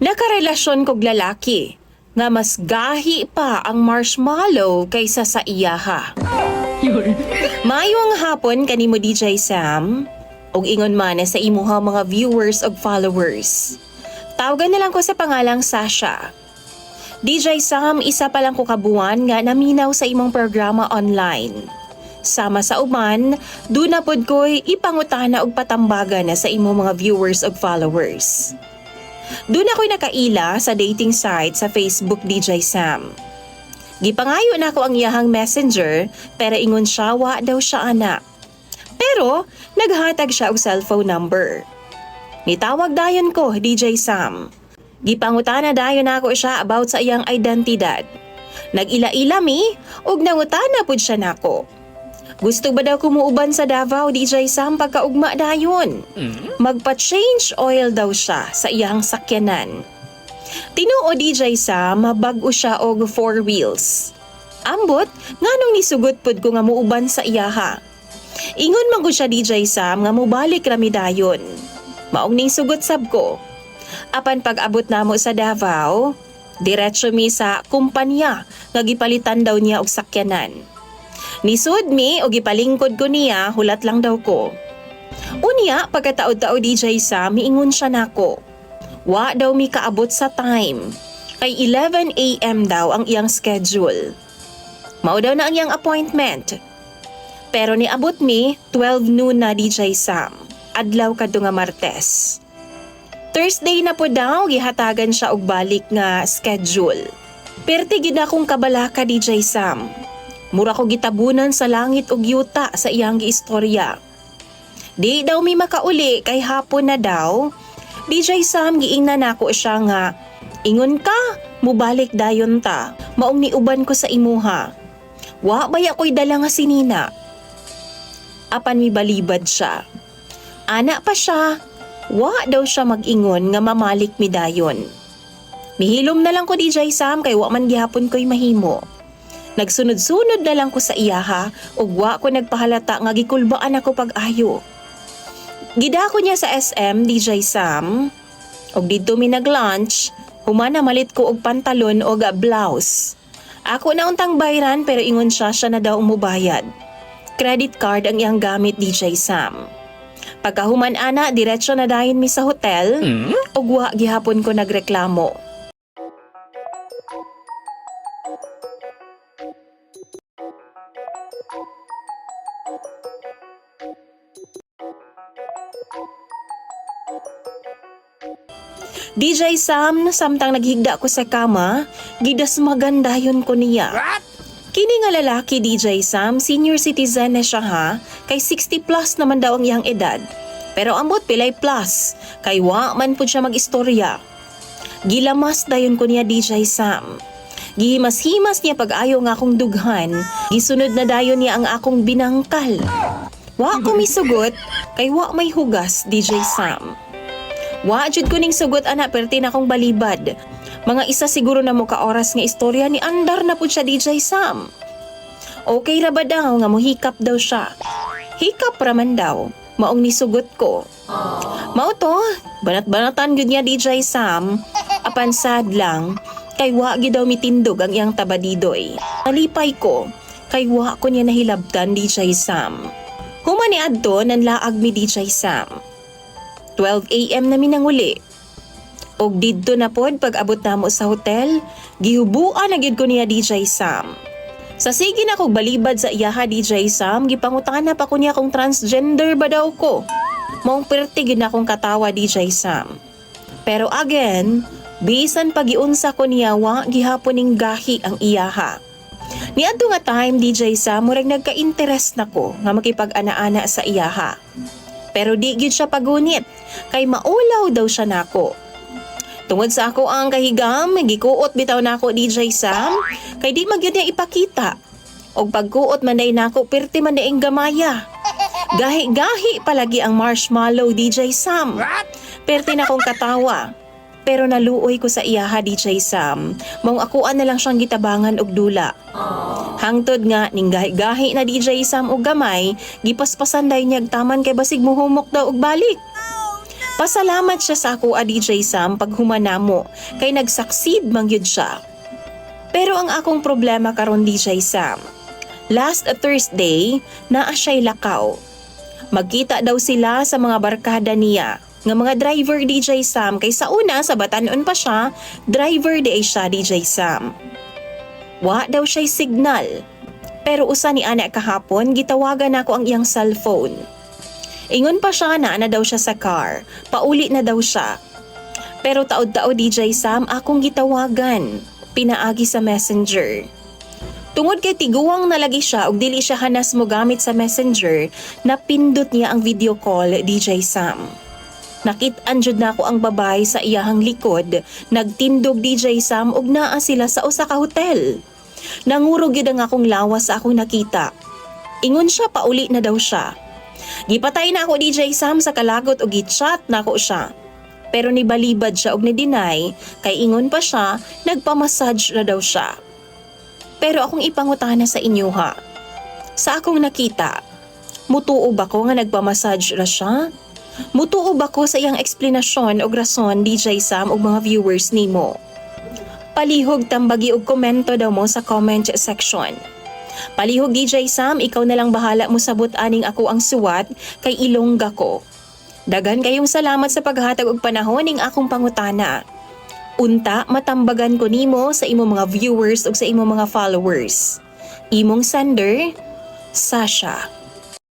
Nakarelasyon kog lalaki nga mas gahi pa ang marshmallow kaysa sa iyaha. Mayong hapon kanimo DJ Sam ug ingon man sa imuha mga viewers ug followers. Tawagan na lang ko sa pangalang Sasha. DJ Sam, isa pa lang ko kabuan nga naminaw sa imong programa online. Sama sa uman, doon na pod ko'y ipangutana og patambaga na sa imong mga viewers ug followers. Doon ako'y nakaila sa dating site sa Facebook DJ Sam. Gipangayo na ako ang iyahang messenger pero ingon siya wa daw siya ana. Pero naghatag siya og cellphone number. Nitawag dayon ko DJ Sam. Gipangutana dayon ako siya about sa iyang identidad. Nag-ila-ila mi ug nangutana pud siya nako. Gusto ba daw kumuuban sa Davao DJ Sam pagkaugma dayon? Magpa-change oil daw siya sa iyang sakyanan. Tinuo DJ Sam, mabag-o siya og four wheels. Ambot, nganong nisugot pud ko nga muuban sa iyaha. Ingon man gud siya DJ Sam nga mubalik rami dayon. Maong ning sugot sab ko. Apan pag-abot namo sa Davao, diretso mi sa kumpanya nga gipalitan daw niya og sakyanan. Nisud mi o gipalingkod ko niya, hulat lang daw ko. Unya, pagkataod-taod DJ Sam, miingon siya nako. Wa daw mi kaabot sa time. Kay 11 a.m. daw ang iyang schedule. Mao daw na ang iyang appointment. Pero niabot mi 12 noon na DJ Sam. Adlaw kadto nga Martes. Thursday na po daw gihatagan siya og balik nga schedule. Perti gid akong kabalaka DJ Sam. Mura ko gitabunan sa langit og yuta sa iyang giistorya. Di daw mi makauli kay hapon na daw. DJ Sam giingnan nako siya nga ingon ka mubalik dayon ta. Maong niuban ko sa imuha. Wa bay ako'y dala nga sinina. Apan mi balibad siya. Ana pa siya. Wa daw siya mag-ingon nga mamalik mi dayon. Mihilom na lang ko DJ Sam kay wa man gihapon ko'y mahimo. Nagsunod-sunod na lang ko sa iyaha ug wa ko nagpahalata nga gikulbaan ako pag-ayo. Gida ko niya sa SM DJ Sam. Og dito mi nag-lunch, humana malit ko og pantalon og blouse. Ako na untang bayran pero ingon siya siya na daw umubayad. Credit card ang iyang gamit DJ Sam. Pagkahuman ana, diretsyo na dayon mi sa hotel, ug wa gihapon ko nagreklamo. DJ Sam, samtang naghigda ko sa kama, gidas magandayon ko niya. Kini nga lalaki DJ Sam, senior citizen na siya ha, kay 60 plus naman daw ang iyang edad. Pero ambot pilay plus, kay wa man pud siya mag-istorya. Gilamas dayon ko niya DJ Sam. Gihimas-himas niya pag-ayo nga akong dughan, gisunod na dayon niya ang akong binangkal. Wa ko misugot, kay wa may hugas DJ Sam. Wa jud ko sugot ana perti na akong balibad. Mga isa siguro na mo ka oras nga istorya ni andar na pud siya DJ Sam. Okay ra ba daw nga mohikap daw siya? Hikap ra man daw. Maong nisugot ko. Mao to, banat-banatan gyud niya DJ Sam. Apan sad lang, kay wa gyud daw mitindog ang iyang tabadidoy. Nalipay ko, kay wa ko niya nahilabtan DJ Sam. Humani adto nanlaag mi DJ Sam. 12 a.m. na minanguli. Og didto na pod pag abot namo sa hotel, gihubuan na gyud ko niya DJ Sam. Sa sige na kog balibad sa iyaha DJ Sam, gipangutana pa ko niya kung transgender ba daw ko. Maong perti gyud na akong katawa DJ Sam. Pero again, bisan pagiunsa ko niya wa gihapon ning gahi ang iyaha. Niadto nga time DJ Sam murag nagka-interest nako nga makipag-ana-ana sa iyaha. Pero di gyud siya pagunit kay maulaw daw siya nako. Tungod sa ako ang kahigam, gikuot bitaw nako DJ Sam, kay di magyud niya ipakita. Og pagkuot man day nako perti man daing gamaya. Gahi-gahi palagi ang marshmallow DJ Sam. Perti na kong katawa. Pero naluoy ko sa iyaha DJ Sam. Maong akuan na lang siyang gitabangan og dula. Hangtod nga ning gahi-gahi na DJ Sam og gamay, gipaspasan day niya taman kay basig muhumok daw og balik. Pasalamat siya sa ako a DJ Sam pag humana kay nagsucceed man gyud siya. Pero ang akong problema karon DJ Sam, last Thursday naa siya'y lakaw. Magkita daw sila sa mga barkada niya nga mga driver DJ Sam kay sa una sa Batanon pa siya, driver di siya DJ Sam. Wa daw siya'y signal. Pero usa ni ana kahapon gitawagan ako ang iyang cellphone. Ingon pa siya na ana daw siya sa car. Pauli na daw siya. Pero taod-taod DJ Sam akong gitawagan. Pinaagi sa messenger. Tungod kay tiguwang nalagi siya ug dili siya hanas mo gamit sa messenger, napindot niya ang video call DJ Sam. Nakit-an jud na ako ang babay sa iyahang likod, nagtindog DJ Sam ug naa sila sa usa ka hotel. Nangurog gyud ang akong lawas sa akong nakita. Ingon siya pauli na daw siya. Gipatay na ako DJ Sam sa kalagot ug gichat na ako siya. Pero nibalibad siya og ni-deny kay ingon pa siya nagpamassage na daw siya. Pero akong ipangutana sa inyo ha. Sa akong nakita, mutuo ba ko nga nagpamassage ra siya? Mutuo ba ko sa iyang eksplanasyon og rason DJ Sam ug mga viewers nimo? Palihog tambagi og komento daw mo sa comment section. Palihog DJ Sam, ikaw na lang bahala mo sabot aning ako ang suwat kay ilongga ko. Dagan kayong salamat sa paghatag og panahon ning akong pangutana. Unta matambagan ko nimo sa imo mga viewers ug sa imo mga followers. Imong sender, Sasha.